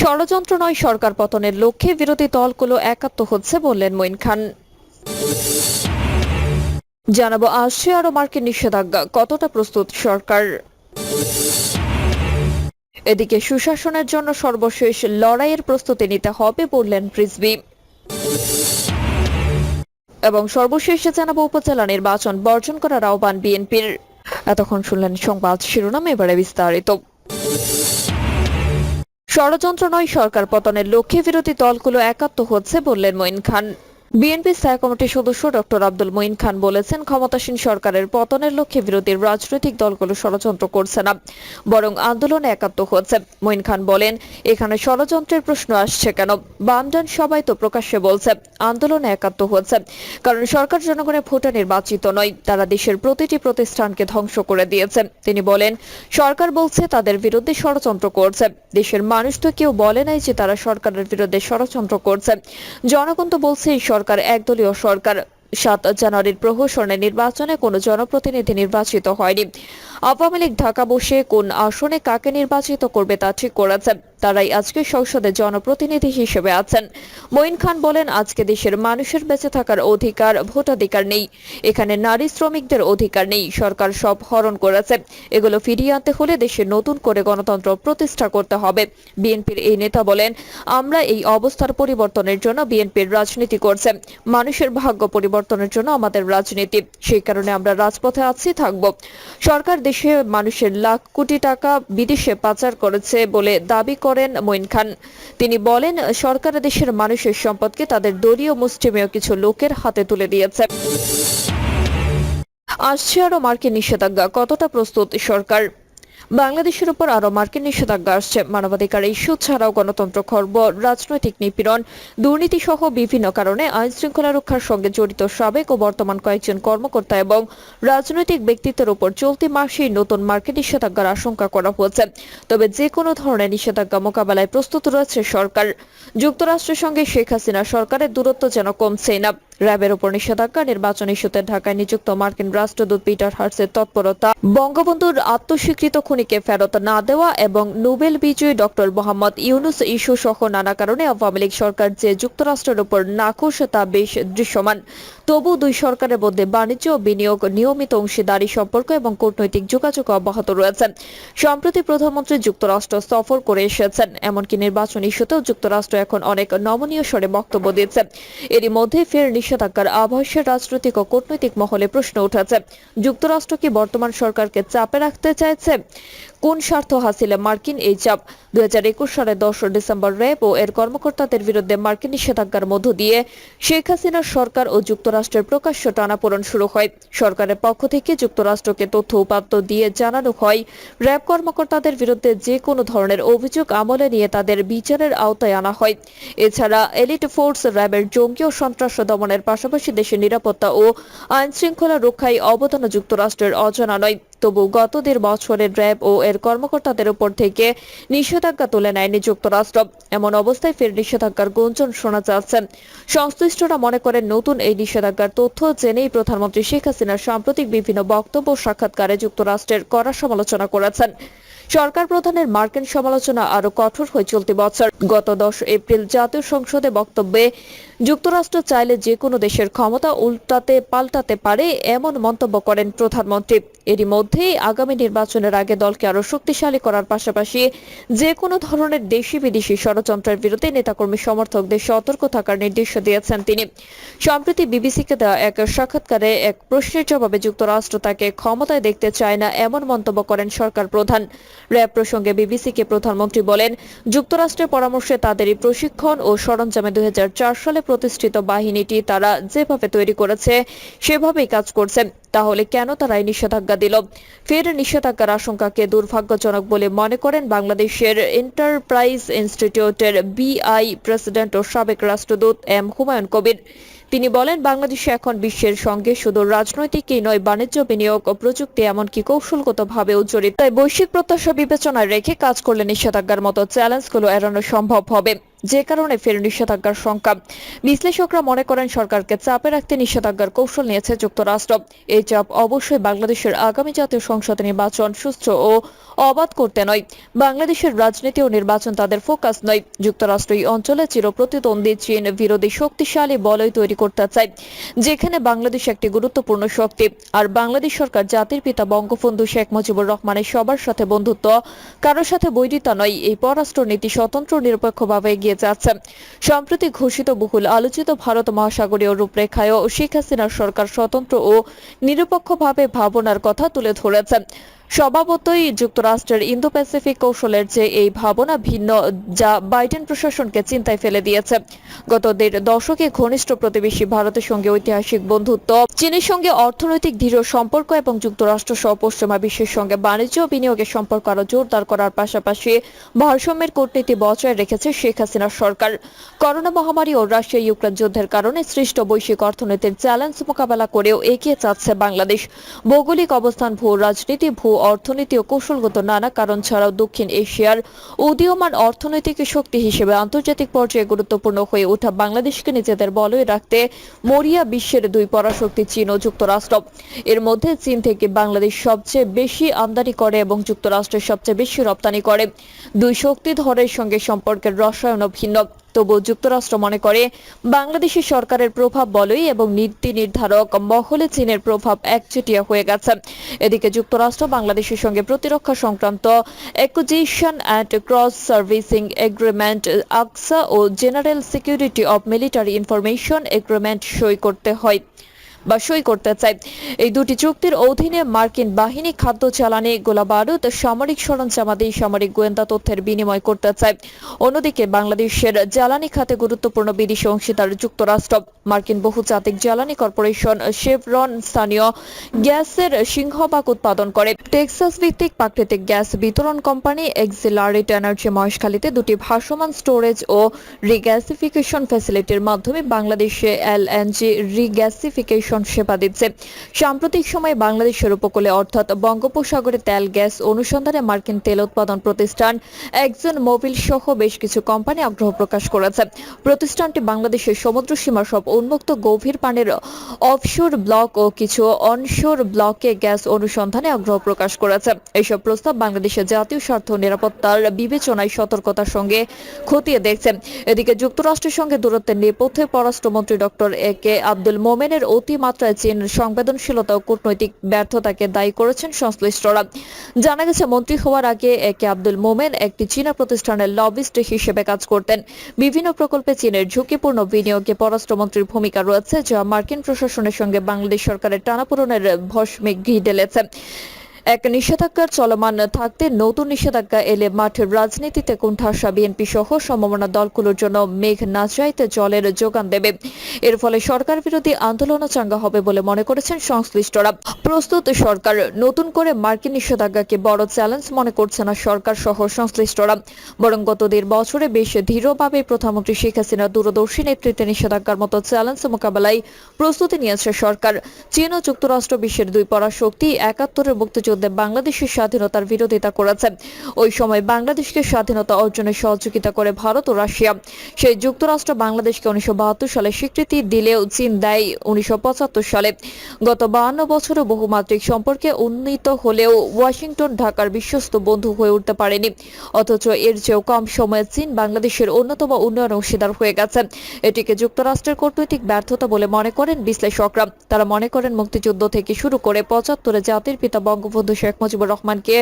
ষড়যন্ত্র নয় সরকার পতনের লক্ষ্যে বিরোধী দলগুলো একাত্ম হচ্ছে বললেন মঈন খান। জানাব আসছে আরও মার্কিন নিষেধাজ্ঞা, কতটা প্রস্তুত সরকার? এদিকে সুশাসনের জন্য সর্বশেষ লড়াইয়ের প্রস্তুতি নিতে হবে বললেন রিজভি এবং সর্বশেষে জানাব উপজেলা নির্বাচন বর্জন করার আহ্বান বিএনপির। এতক্ষণ শুনলেন সংবাদ শিরোনাম, এবারে বিস্তারিত। ষড়যন্ত্র নয় সরকার পতনের লক্ষ্যে বিরোধী দলগুলো একাত্ম হচ্ছে বললেন মঈন খান। বিএনপি স্থায়ী কমিটির সদস্য ডক্টর আব্দুল মঈন খান বলেছেন, ক্ষমতাসীন সরকারের পতনের লক্ষ্যে বিরোধী রাজনৈতিক দলগুলো ষড়যন্ত্র করছে না, বরং আন্দোলনে একাত্ম হচ্ছে। মঈন খান বলেন, এখানে ষড়যন্ত্রের প্রশ্ন আসছে কেন? বামডান সবাই তো প্রকাশ্যে বলছে, আন্দোলনে একাত্ম হচ্ছে, কারণ সরকার জনগণের ভোটে নির্বাচিত নয়, তারা দেশের প্রতিটি প্রতিষ্ঠানকে ধ্বংস করে দিয়েছে। তিনি বলেন, সরকার বলছে তাদের বিরুদ্ধে ষড়যন্ত্র করছে, দেশের মানুষ তো কেউ বলে নাই যে তারা সরকারের বিরুদ্ধে ষড়যন্ত্র করছে। জনগণ তো বলছে এই সরকার, একদলীয় সরকার। সাত জানুয়ারির প্রহসনের নির্বাচনে কোনো জনপ্রতিনিধি নির্বাচিত হয়নি। আওয়ামী লীগ ঢাকা বসে কোন আসনে কাকে নির্বাচিত করবে তা ঠিক করেছে। তারাই আজকে সংসদে জনপ্রতিনিধি হিসেবে আছেন। মঈন খান বলেন, আজকে দেশের মানুষের বেঁচে থাকার অধিকার, ভোটাধিকার নেই। এখানে নারী শ্রমিকদের অধিকার নেই। সরকার সব হরণ করেছে। এগুলো ফিরিয়ে আনতে হলে দেশে নতুন করে গণতন্ত্র প্রতিষ্ঠা করতে হবে। বিএনপির এই নেতা বলেন, আমরা এই অবস্থার পরিবর্তনের জন্য বিএনপির রাজনীতি করছে। মানুষের ভাগ্য পরিবর্তনের জন্য আমাদের রাজনীতি। সেই কারণে আমরা রাজপথে আছি, থাকব। সরকার দেশে মানুষের লাখ কোটি টাকা বিদেশে পাচার করেছে বলে দাবি করেন মঈন খান। তিনি বলেন, সরকার দেশের মানুষের সম্পদকে তাদের দলীয় মুষ্টিমেয় কিছু লোকের হাতে তুলে দিয়েছে। আসছে আরও মার্কিন নিষেধাজ্ঞা। কতটা প্রস্তুত সরকার? বাংলাদেশের উপর আরও মার্কিন নিষেধাজ্ঞা আসছে। মানবাধিকার ইস্যু ছাড়াও গণতন্ত্র খর্ব, রাজনৈতিক নিপীড়ন দুর্নীতি সহ বিভিন্ন কারণে আইন শৃঙ্খলা রক্ষার সঙ্গে জড়িত সাবেক ও বর্তমান কয়েকজন কর্মকর্তা এবং রাজনৈতিক ব্যক্তিত্বের উপর চলতি মাসেই নতুন মার্কিন নিষেধাজ্ঞার আশঙ্কা করা হয়েছে। তবে যে কোনো ধরনের নিষেধাজ্ঞা মোকাবেলায় প্রস্তুত রয়েছে সরকার। যুক্তরাষ্ট্রের সঙ্গে শেখ হাসিনা সরকারের দূরত্ব যেন কমছেই না। র্যাবের উপর নিষেধাজ্ঞা, নির্বাচন ইস্যুতে ঢাকায় নিযুক্ত মার্কিন রাষ্ট্রদূত পিটার হার্সের তৎপরতা। বঙ্গবন্ধুর আত্মস্বীকৃত খুনিকে ফেরত না দেওয়া এবং নোবেল বিজয়ী ডক্টর মোহাম্মদ ইউনুস ইস্যু সহ নানা কারণে আওয়ামী লীগ সরকার যে যুক্তরাষ্ট্রের উপর নাখোশ, তা বেশ দৃশ্যমান। তবু দুই সরকারের মধ্যে বাণিজ্য, বিনিয়োগ, নিয়মিত অংশীদারি সম্পর্ক এবং কূটনৈতিক যোগাযোগ অব্যাহত রয়েছে। সম্প্রতি প্রধানমন্ত্রী যুক্তরাষ্ট্র সফর করে এসেছেন, এমনকি নির্বাচন ইস্যুতেও যুক্তরাষ্ট্র এখন অনেক নমনীয় স্বরে বক্তব্য দিচ্ছে এরই মধ্যে ফের নিষেধাজ্ঞার আভাসের রাজনৈতিক ও কূটনৈতিক মহলে প্রশ্ন উঠেছে। যুক্তরাষ্ট্র কি বর্তমান সরকারকে চাপে রাখতে চাইছে? কোন স্বার্থ হাসিলে মার্কিন এই চাপ? দুই সালের দশ ডিসেম্বর র্যাব ও এর কর্মকর্তাদের বিরুদ্ধে মার্কিন নিষেধাজ্ঞার মধ্য দিয়ে শেখ হাসিনার সরকার ও যুক্তরাষ্ট্রের প্রকাশ্য টানাপোড়ন শুরু হয়। সরকারের পক্ষ থেকে যুক্তরাষ্ট্রকে তথ্য উপাত্ত দিয়ে জানানো হয়, র্যাব কর্মকর্তাদের বিরুদ্ধে যে কোনো ধরনের অভিযোগ আমলে নিয়ে তাদের বিচারের আওতায় আনা হয়। এছাড়া এলিট ফোর্স র্যাবের জঙ্গি ও সন্ত্রাস দমনের পাশাপাশি দেশের নিরাপত্তা ও আইন শৃঙ্খলা রক্ষায় অবদান যুক্তরাষ্ট্রের অজানা নয়। তবু গত দেড় বছরের র্যাব ও এর কর্মকর্তাদের উপর থেকে নিষেধাজ্ঞা তুলে নেয়নি যুক্তরাষ্ট্র এমন অবস্থায় ফের নিষেধাজ্ঞার গুঞ্জন শোনা যাচ্ছে। সংশ্লিষ্টরা মনে করেন নতুন এই নিষেধাজ্ঞার তথ্য জেনেই প্রধানমন্ত্রী শেখ হাসিনার সাম্প্রতিক বিভিন্ন বক্তব্য সাক্ষাৎকারে যুক্তরাষ্ট্রের কড়া সমালোচনা করেছেন। সরকার প্রধানের মার্কিন সমালোচনা আরও কঠোর হয়ে চলতি বছর। গত দশ এপ্রিল জাতীয় সংসদে বক্তব্যে যুক্তরাষ্ট্র চাইলে যে কোনো দেশের ক্ষমতা উল্টাতে পাল্টাতে পারে এমন মন্তব্য করেন প্রধানমন্ত্রী। এরই মধ্যেই আগামী নির্বাচনের আগে দলকে আরও শক্তিশালী করার পাশাপাশি যে কোনো ধরনের দেশি বিদেশি ষড়যন্ত্রের বিরুদ্ধে নেতাকর্মী সমর্থকদের সতর্ক থাকার নির্দেশ দিয়েছেন তিনি। সম্প্রতি বিবিসিকে দেওয়া এক সাক্ষাৎকারে এক প্রশ্নের জবাবে যুক্তরাষ্ট্র তাকে ক্ষমতায় দেখতে চায় না এমন মন্তব্য করেন সরকার প্রধান। র্যাব প্রসঙ্গে বিবিসিকে প্রধানমন্ত্রী বলেন, যুক্তরাষ্ট্রের পরামর্শে তাদেরই প্রশিক্ষণ ও সরঞ্জামে দু হাজার চার সালে প্রতিষ্ঠিত বাহিনীটি তারা যেভাবে তৈরি করেছে, সেভাবেই কাজ করছে। তাহলে কেন তারা এই নিষেধাজ্ঞা দিল? ফের নিষেধাজ্ঞার আশঙ্কাকে দুর্ভাগ্যজনক বলে মনে করেন বাংলাদেশের এন্টারপ্রাইজ ইনস্টিটিউটের বিআই প্রেসিডেন্ট ও সাবেক রাষ্ট্রদূত এম হুমায়ুন কবির। তিনি বলেন, বাংলাদেশে এখন বিশ্বের সঙ্গে শুধু রাজনৈতিকই নয়, বাণিজ্য, বিনিয়োগ ও প্রযুক্তি এমনকি কৌশলগতভাবেও জড়িত। তাই বৈশ্বিক প্রত্যাশা বিবেচনায় রেখে কাজ করলে নিষেধাজ্ঞার মতো চ্যালেঞ্জগুলো এড়ানো সম্ভব হবে। যে কারণে ফের নিষেধাজ্ঞার সংখ্যা বিশ্লেষকরা মনে করেন সরকারকে চাপে রাখতে নিষেধাজ্ঞার কৌশল নিয়েছে যুক্তরাষ্ট্র। এই চাপ অবশ্যই বাংলাদেশের আগামী জাতীয় সংসদ নির্বাচন সুষ্ঠু ও অবাধ করতে নয়। বাংলাদেশের রাজনীতি ও নির্বাচন তাদের ফোকাস নয়। যুক্তরাষ্ট্র এই অঞ্চলে চিরপ্রতিদ্বন্দ্বী, চীন বিরোধী, শক্তিশালী বলয় তৈরি করতে চায়, যেখানে বাংলাদেশ একটি গুরুত্বপূর্ণ শক্তি। আর বাংলাদেশ সরকার জাতির পিতা বঙ্গবন্ধু শেখ মুজিবুর রহমানের সবার সাথে বন্ধুত্ব কারোর সাথে বৈরিতা নয়। এই পররাষ্ট্র নীতি স্বতন্ত্র, নিরপেক্ষভাবে এগিয়ে যাচ্ছে। সম্প্রতি ঘোষিত বহুল আলোচিত ভারত মহাসাগরীয় রূপরেখায়ও শেখ হাসিনার সরকার স্বতন্ত্র ও নিরপেক্ষভাবে ভাবনার কথা তুলে ধরেছে। স্বভাবতই যুক্তরাষ্ট্রের ইন্দো প্যাসিফিক কৌশলের যে এই ভাবনা ভিন্ন, যা বাইডেন প্রশাসনকে চিন্তায় ফেলে দিয়েছে। গত দেড় দশকে ঘনিষ্ঠ প্রতিবেশী ভারতের সঙ্গে ঐতিহাসিক বন্ধুত্ব, চীনের সঙ্গে অর্থনৈতিক দৃঢ় সম্পর্ক এবং যুক্তরাষ্ট্র সহ পশ্চিমা বিশ্বের সঙ্গে বাণিজ্য বিনিয়োগের সম্পর্ক আরও জোরদার করার পাশাপাশি ভারসাম্যের কূটনীতি বজায় রেখেছে শেখ হাসিনার সরকার। করোনা মহামারী ও রাশিয়া ইউক্রেন যুদ্ধের কারণে সৃষ্ট বৈশ্বিক অর্থনীতির চ্যালেঞ্জ মোকাবেলা করেও এগিয়ে যাচ্ছে বাংলাদেশ। ভৌগোলিক অবস্থান ভূ রাজনীতি ভূ অর্থনীতি ও কৌশলগত নানা কারণ ছাড়াও দক্ষিণ এশিয়ার উদীয়মান অর্থনৈতিক শক্তি হিসেবে আন্তর্জাতিক পর্যায়ে গুরুত্বপূর্ণ হয়ে ওঠা বাংলাদেশকে নিজেদের বলয়ে রাখতে মরিয়া বিশ্বের দুই পরাশক্তি চীন ও যুক্তরাষ্ট্র। এর মধ্যে চীন থেকে বাংলাদেশ সবচেয়ে বেশি আমদানি করে এবং যুক্তরাষ্ট্রের সবচেয়ে বেশি রপ্তানি করে। দুই শক্তিধরের সঙ্গে সম্পর্কের রসায়নও ভিন্ন। তবুও যুক্তরাষ্ট্র মনে করে, বাংলাদেশের সরকারের প্রভাব বলই এবং নীতি নির্ধারক মহলে চীনের প্রভাব একচেটিয়া হয়ে গেছে। এদিকে যুক্তরাষ্ট্র বাংলাদেশের সঙ্গে প্রতিরক্ষা সংক্রান্ত acquisition and cross servicing agreement ACSA O general security of military information agreement সই করতে হয়। বা সই করতে চায়। এই দুটি চুক্তির অধীনে মার্কিন বাহিনী খাদ্য জ্বালানি গোলাবারুদ, সামরিক সরঞ্জামাদি সামরিক গোয়েন্দা তথ্যের বিনিময় করতে চায়। অন্যদিকে বাংলাদেশের জ্বালানি খাতে গুরুত্বপূর্ণ বিদেশি অংশীদার যুক্তরাষ্ট্র, মার্কিন বহুজাতিক জ্বালানি কর্পোরেশন শেভরন স্থানীয় গ্যাসের সিংহভাগ উৎপাদন করে। টেক্সাস ভিত্তিক প্রাকৃতিক গ্যাস বিতরণ কোম্পানি এক্সিলারিট এনার্জি মহেশখালীতে দুটি ভাসমান স্টোরেজ ও রিগ্যাসিফিকেশন ফ্যাসিলিটির মাধ্যমে বাংলাদেশে এল এলএনজি রিগ্যাসিফিকেশন সেবা দিচ্ছে। সাম্প্রতিক সময়ে বাংলাদেশের উপকূলে, অর্থাৎ বঙ্গোপসাগরে তেল, গ্যাস, অনুসন্ধানে মার্কিন তেল উৎপাদন প্রতিষ্ঠান একজন মোবিল সহ বেশ কিছু কোম্পানি আগ্রহ প্রকাশ করেছে। প্রতিষ্ঠানটি বাংলাদেশের সমুদ্র সীমার সব উন্মুক্ত গভীর পানির অফশোর ব্লক ও কিছু অনশোর ব্লকে গ্যাস অনুসন্ধানে আগ্রহ প্রকাশ করেছে। এসব প্রস্তাব বাংলাদেশের জাতীয় স্বার্থ নিরাপত্তার বিবেচনায় সতর্কতার সঙ্গে খতিয়ে দেখছে। এদিকে যুক্তরাষ্ট্রের সঙ্গে দূরত্বের নেপথ্যে পররাষ্ট্রমন্ত্রী ডক্টর এ কে আব্দুল মোমেনের অতিমাত্রায় চীন সংবেদনশীলতা ও কূটনৈতিক ব্যর্থতাকে দায়ী করেছেন সংশ্লিষ্টরা। জানা গেছে, মন্ত্রী হওয়ার আগে একে আব্দুল মোমেন একটি চীনা প্রতিষ্ঠানের লবিস্ট হিসেবে কাজ করতেন। বিভিন্ন প্রকল্পে চীনের ঝুঁকিপূর্ণ বিনিয়োগে পররাষ্ট্রমন্ত্রীর ভূমিকা রয়েছে, যা মার্কিন প্রশাসনের সঙ্গে বাংলাদেশ সরকারের টানাপোড়নের ভস্মে ঘি ঢেলেছে। এক নিষেধাজ্ঞা চলমান থাকতে নতুন নিষেধাজ্ঞা এলে মাঠের রাজনীতিতে কোণঠাসা বিএনপি সহ সম্ভাবনা দলগুলোর জন্য মেঘ না চাইতে জলের যোগান দেবে। এর ফলে সরকার বিরোধী আন্দোলনও চাঙ্গা হবে বলে মনে করেছেন সংশ্লিষ্টরা। প্রস্তুত সরকার, নতুন করে মার্কিন নিষেধাজ্ঞাকে বড় চ্যালেঞ্জ মনে করছে না সরকার সহ সংশ্লিষ্টরা। বরং গত দেড় বছরে বেশ দৃঢ়ভাবে প্রধানমন্ত্রী শেখ হাসিনা দূরদর্শী নেতৃত্বে নিষেধাজ্ঞার মতো চ্যালেঞ্জ মোকাবেলায় প্রস্তুতি নিয়েছে সরকার। চীন ও যুক্তরাষ্ট্র বিশ্বের দুই পরাশক্তি একাত্তরের মুক্তিযুদ্ধে বাংলাদেশের স্বাধীনতার বিরোধিতা করেছে। ওই সময় বাংলাদেশকে স্বাধীনতা অর্জনে সহযোগিতা করে ভারত ও রাশিয়া। সেই যুক্তরাষ্ট্র বাংলাদেশকে উনিশশো সালে স্বীকৃতি দিলেও চীন দেয় উনিশশো সালে। গত বাহান্ন বছরে বহুমাত্রিক সম্পর্কে উন্নীত হলেও ওয়াশিংটন, ঢাকার বিশ্বস্ত বন্ধু হয়ে উঠতে পারেনি। অথচ এর চেয়েও কম সময়ে চীন বাংলাদেশের অন্যতম উন্নয়ন অংশীদার হয়ে গেছে। এটিকে যুক্তরাষ্ট্রের কূটনৈতিক ব্যর্থতা বলে মনে করেন বিশ্লেষকরা। তারা মনে করেন মুক্তিযুদ্ধ থেকে শুরু করে পঁচাত্তরে জাতির পিতা বঙ্গবন্ধু শেখ মুজিবুর রহমানকে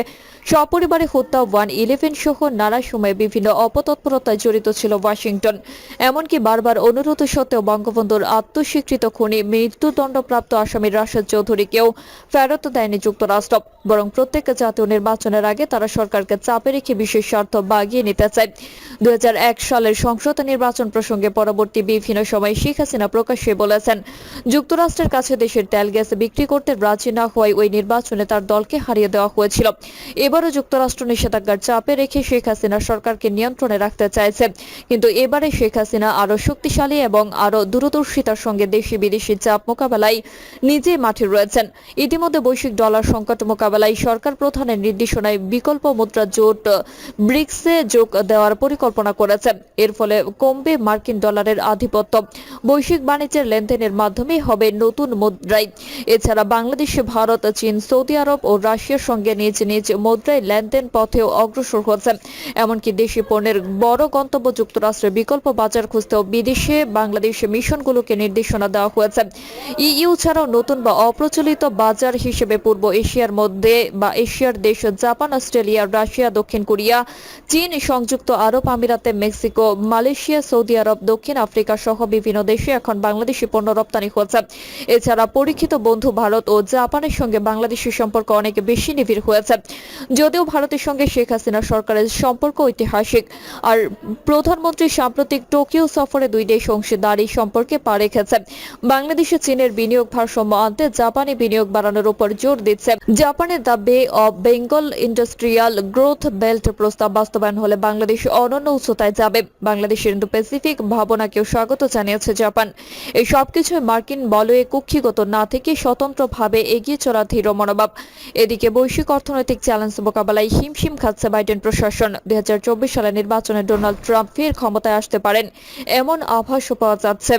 সপরিবারে হত্যা, ওয়ান ইলেভেন সহ নানা সময়ে বিভিন্ন অপতৎপরতায় জড়িত ছিল ওয়াশিংটন। এমনকি বারবার অনুরোধ সত্ত্বেও বঙ্গবন্ধুর আত্মস্বীকৃত খুনি মৃত্যুদণ্ডপ্রাপ্ত আসামি রাশেদ চৌধুরীকেও ফেরত দেয়নি যুক্তরাষ্ট্র। বরং প্রত্যেক জাতীয় নির্বাচনের আগে তারা সরকারকে চাপে রেখে বিশেষ স্বার্থ বাগিয়ে নিতে চায়। দু হাজার এক সালের সংসদ নির্বাচন প্রসঙ্গে পরবর্তী বিভিন্ন সময় শেখ হাসিনা প্রকাশ্যে বলেছেন, যুক্তরাষ্ট্রের কাছে দেশের তেল গ্যাস বিক্রি করতে রাজি না হওয়ায় ওই নির্বাচনে তার দলকে দলকে হারিয়ে দেওয়া হয়েছিল। এবারও যুক্তরাষ্ট্র নিষেধাজ্ঞার চাপে রেখে শেখ হাসিনা সরকারকে নিয়ন্ত্রণে রাখতে চাইছে। কিন্তু এবারে শেখ হাসিনা আরও শক্তিশালী এবং আরও দূরদর্শিতার সঙ্গে দেশি বিদেশি চাপ মোকাবেলায় নিজে মাঠে রয়েছেন। ইতিমধ্যে বৈশ্বিক ডলার সংকট মোকাবেলায় সরকার প্রধানের নির্দেশনায় বিকল্প মুদ্রা জোট ব্রিক্সে যোগ দেওয়ার পরিকল্পনা করেছে। এর ফলে কমবে মার্কিন ডলারের আধিপত্য। বৈশ্বিক বাণিজ্যের লেনদেনের মাধ্যমে হবে নতুন মুদ্রায়। এছাড়া বাংলাদেশে, ভারত, চীন, সৌদি আরব ও রাশিয়ার সঙ্গে নিজ নিজ মুদ্রায় লেনদেন পথেও অগ্রসর হচ্ছে এমনকি দেশি পণ্যের বড় গন্তব্য যুক্তরাষ্ট্রের বিকল্প বাজার খুঁজতেও বিদেশে বাংলাদেশে মিশনগুলোকে নির্দেশনা দেওয়া হয়েছে। ইইউ ছাড়াও নতুন বা অপ্রচলিত বাজার হিসেবে পূর্ব এশিয়ার মধ্যে বা এশিয়ার দেশ জাপান, অস্ট্রেলিয়া, রাশিয়া, দক্ষিণ কোরিয়া, চীন, সংযুক্ত আরব আমিরাতে মেক্সিকো, মালয়েশিয়া, সৌদি আরব, দক্ষিণ আফ্রিকা সহ বিভিন্ন দেশে এখন বাংলাদেশি পণ্য রপ্তানি হচ্ছে এছাড়া পরীক্ষিত বন্ধু ভারত ও জাপানের সঙ্গে বাংলাদেশের সম্পর্ক অনেক বেশি নিবিড় হয়েছে। যদিও ভারতের সঙ্গে শেখ হাসিনা সরকারের সম্পর্ক ঐতিহাসিক, আর প্রধানমন্ত্রী সাম্প্রতিক টোকিও সফরে দুই দেশ অংশীদারি সম্পর্কে পা রেখেছে। বাংলাদেশে চীনের বিনিয়োগ ভারসাম্য আনতে জাপানি বিনিয়োগ বাড়ানোর উপর জোর দিচ্ছে। জাপানের the bay of Bengal industrial growth belt প্রস্তাব বাস্তবায়ন হলে বাংলাদেশ অনন্য উচ্চতায় যাবে। বাংলাদেশের ইন্দো প্যাসিফিক ভাবনাকেও স্বাগত জানিয়েছে জাপান। এই সবকিছু মার্কিন বলয়ে কুক্ষিগত না থেকে স্বতন্ত্রভাবে এগিয়ে চলা ধীর মনোভাব। এদিকে বৈশ্বিক অর্থনৈতিক চ্যালেঞ্জ মোকাবেলায় হিমশিম খাচ্ছে বাইডেন প্রশাসন। দুই হাজার চব্বিশ সালে নির্বাচনে ডোনাল্ড ট্রাম্প ফের ক্ষমতায় আসতে পারেন, এমন আভাসও পাওয়া যাচ্ছে।